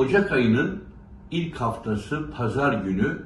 Ocak ayının ilk haftası pazar günü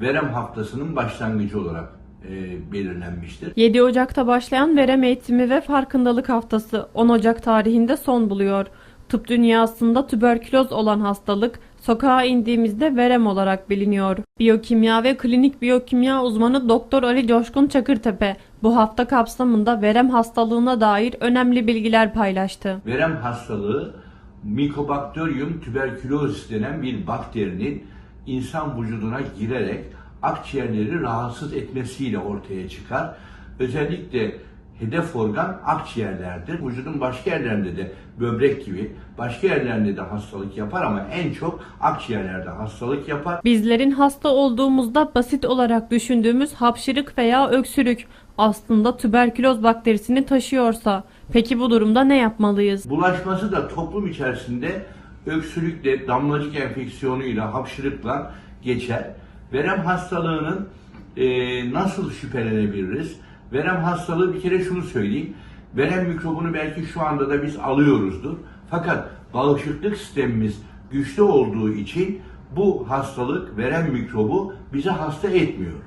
verem haftasının başlangıcı olarak e, belirlenmiştir. 7 Ocak'ta başlayan verem eğitimi ve farkındalık haftası 10 Ocak tarihinde son buluyor. Tıp dünyasında tüberküloz olan hastalık sokağa indiğimizde verem olarak biliniyor. Biyokimya ve klinik biyokimya uzmanı Doktor Ali Coşkun Çakırtepe bu hafta kapsamında verem hastalığına dair önemli bilgiler paylaştı. Verem hastalığı Mycobacterium tuberculosis denen bir bakterinin insan vücuduna girerek akciğerleri rahatsız etmesiyle ortaya çıkar. Özellikle hedef organ akciğerlerdir. Vücudun başka yerlerinde de böbrek gibi başka yerlerinde de hastalık yapar ama en çok akciğerlerde hastalık yapar. Bizlerin hasta olduğumuzda basit olarak düşündüğümüz hapşırık veya öksürük aslında tüberküloz bakterisini taşıyorsa peki bu durumda ne yapmalıyız? Bulaşması da toplum içerisinde öksürükle, damlacık enfeksiyonuyla, hapşırıkla geçer. Verem hastalığının e, nasıl şüphelenebiliriz? Verem hastalığı bir kere şunu söyleyeyim. Verem mikrobunu belki şu anda da biz alıyoruzdur. Fakat bağışıklık sistemimiz güçlü olduğu için bu hastalık, verem mikrobu bizi hasta etmiyor.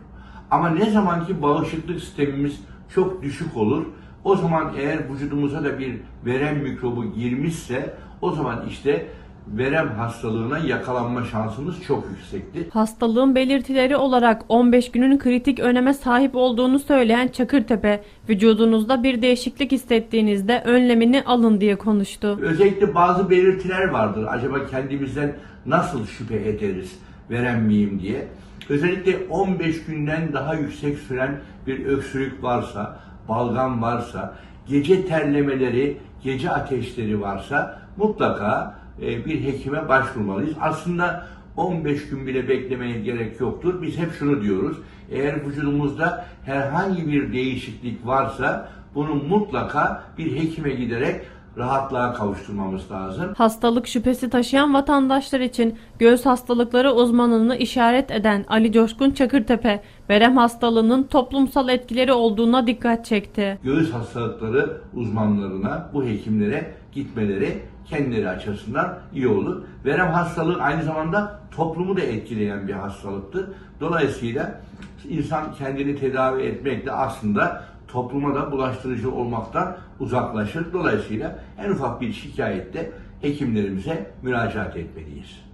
Ama ne zaman ki bağışıklık sistemimiz çok düşük olur, o zaman eğer vücudumuza da bir verem mikrobu girmişse o zaman işte verem hastalığına yakalanma şansımız çok yüksektir. Hastalığın belirtileri olarak 15 günün kritik öneme sahip olduğunu söyleyen Çakırtepe, vücudunuzda bir değişiklik hissettiğinizde önlemini alın diye konuştu. Özellikle bazı belirtiler vardır. Acaba kendimizden nasıl şüphe ederiz verem miyim diye. Özellikle 15 günden daha yüksek süren bir öksürük varsa, balgam varsa, gece terlemeleri, gece ateşleri varsa mutlaka e, bir hekime başvurmalıyız. Aslında 15 gün bile beklemeye gerek yoktur. Biz hep şunu diyoruz. Eğer vücudumuzda herhangi bir değişiklik varsa bunu mutlaka bir hekime giderek rahatlığa kavuşturmamız lazım. Hastalık şüphesi taşıyan vatandaşlar için göğüs hastalıkları uzmanını işaret eden Ali Coşkun Çakırtepe, verem hastalığının toplumsal etkileri olduğuna dikkat çekti. Göğüs hastalıkları uzmanlarına, bu hekimlere gitmeleri kendileri açısından iyi olur. Verem hastalığı aynı zamanda toplumu da etkileyen bir hastalıktır. Dolayısıyla insan kendini tedavi etmekle aslında topluma da bulaştırıcı olmaktan uzaklaşır. Dolayısıyla en ufak bir şikayette hekimlerimize müracaat etmeliyiz.